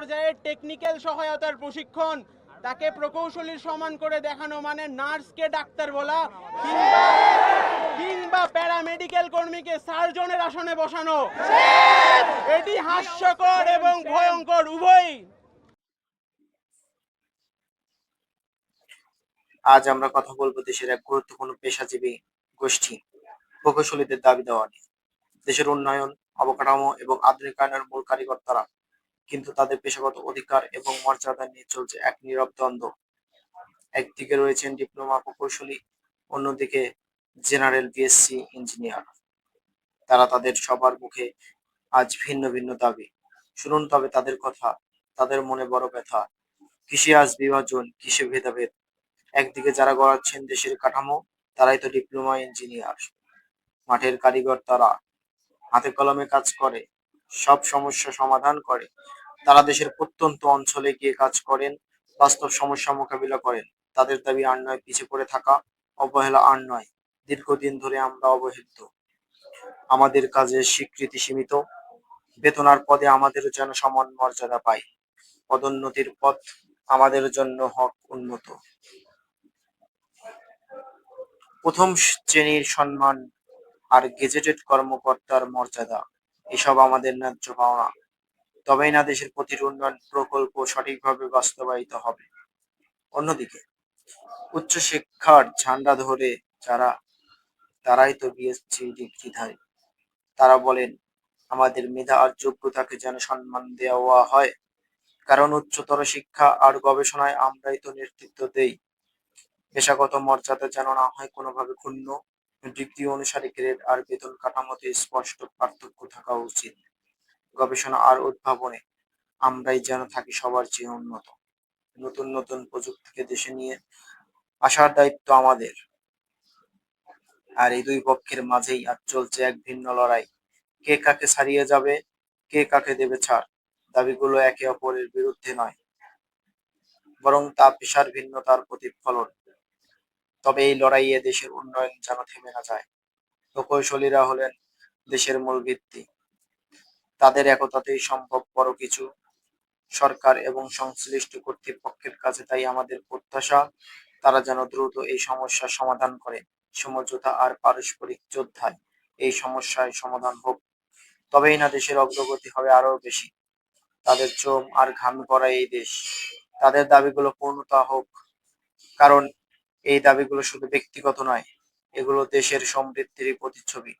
পর্যায়ে টেকনিক্যাল সহায়তার প্রশিক্ষণ। তাকে প্রকৌশলীর সমান করে দেখানো মানে নার্সকে ডাক্তার বলা, কিংবা প্যারামেডিক্যাল কর্মীকে সার্জনের আসনে বসানো। এটি হাস্যকর এবং ভয়ঙ্কর, উভয়ই। আজ আমরা কথা বলব দেশের এক গুরুত্বপূর্ণ পেশাজীবী গোষ্ঠী, প্রকৌশলীদের দাবি দেওয়া নিয়ে। দেশের উন্নয়ন, অবকাঠামো এবং আধুনিকায়নের মূল কারিগর তারা। কিন্তু তাদের পেশাগত অধিকার এবং মর্যাদা নিয়ে চলছে এক নীরব দ্বন্দ্ব। একদিকে রয়েছেন ডিপ্লোমা প্রকৌশলী, অন্যদিকে জেনারেল বিএসসি ইঞ্জিনিয়ার। তারা তাদের সবার মুখে আজ ভিন্ন ভিন্ন দাবি। শুনুন তবে তাদের কথা, তাদের মনে বড় ব্যথা। কৃষি আজ বিভাজন কৃষি ভেদাভেদ? একদিকে যারা গড়াচ্ছেন দেশের কাঠামো, তারাই তো ডিপ্লোমা ইঞ্জিনিয়ার। মাঠের কারিগর তারা। হাতে কলমে কাজ করে, সব সমস্যা সমাধান করে। তারা দেশের প্রত্যন্ত অঞ্চলে গিয়ে কাজ করেন, বাস্তব সমস্যা মোকাবিলা করেন। তাদের দাবি আর নয়, পিছিয়ে পড়ে থাকা অবহেলা আর নয়। দীর্ঘদিন ধরে আমরা অবহেলিত। আমাদের কাজের স্বীকৃতি সীমিত। বেতনার পদে আমাদের যেন সমান মর্যাদা পাই। পদোন্নতির পথ আমাদের জন্য হক উন্নত। প্রথম শ্রেণির সম্মান আর গেজেটেড কর্মকর্তার মর্যাদা, এসব আমাদের ন্যায্য পাওনা। তবেই না দেশের প্রতিটি উন্নয়ন প্রকল্প সঠিকভাবে বাস্তবায়িত হবে। অন্যদিকে, উচ্চশিক্ষার ঝান্ডা ধরে যারা, তারাই তো বিএসসি ডিগ্রিধারী। তারা বলেন, আমাদের মেধা আর যোগ্যতাকে যেন সম্মান দেওয়া হয়, কারণ উচ্চতর শিক্ষা আর গবেষণায় আমরাই তো নেতৃত্ব দেই। পেশাগত মর্যাদা যেন না হয় কোনোভাবে ক্ষুণ্ণ। ডিগ্রি অনুসারে গ্রেড আর বেতন কাঠামোতে স্পষ্ট পার্থক্য থাকা উচিত। গবেষণা আর উদ্ভাবনে আমরাই যেন থাকি সবার চেয়ে উন্নত। নতুন নতুন প্রযুক্তিকে দেশে নিয়ে আসার দায়িত্ব আমাদের। আর এই দুই পক্ষের মাঝেই আজ চলছে এক ভিন্ন লড়াই। কে কাকে ছাড়িয়ে যাবে, কে কাকে দেবে ছাড়, দাবিগুলো একে অপরের বিরুদ্ধে নয়। বরং তা পেশার ভিন্নতার প্রতিফলন। তবে এই লড়াইয়ে দেশের উন্নয়ন যেন থেমে না যায়। প্রকৌশলীরা হলেন দেশের মূল ভিত্তি। তাদের একতাতেই সম্ভব বড় কিছু। সরকার এবং সংশ্লিষ্ট কর্তৃপক্ষের কাছে তাই আমাদের প্রত্যাশা, তারা যেন দ্রুত এই সমস্যার সমাধান করে। সমঝোতা আর পারস্পরিক যোদ্ধায় এই সমস্যায় সমাধান হোক। তবেই না দেশের অগ্রগতি হবে আরও বেশি। তাদের চোম আর ঘাম করা এই দেশ। তাদের দাবিগুলো পূর্ণতা হোক। কারণ এই দাবিগুলো শুধু ব্যক্তিগত নয়, এগুলো দেশের সমৃদ্ধির প্রতিচ্ছবি।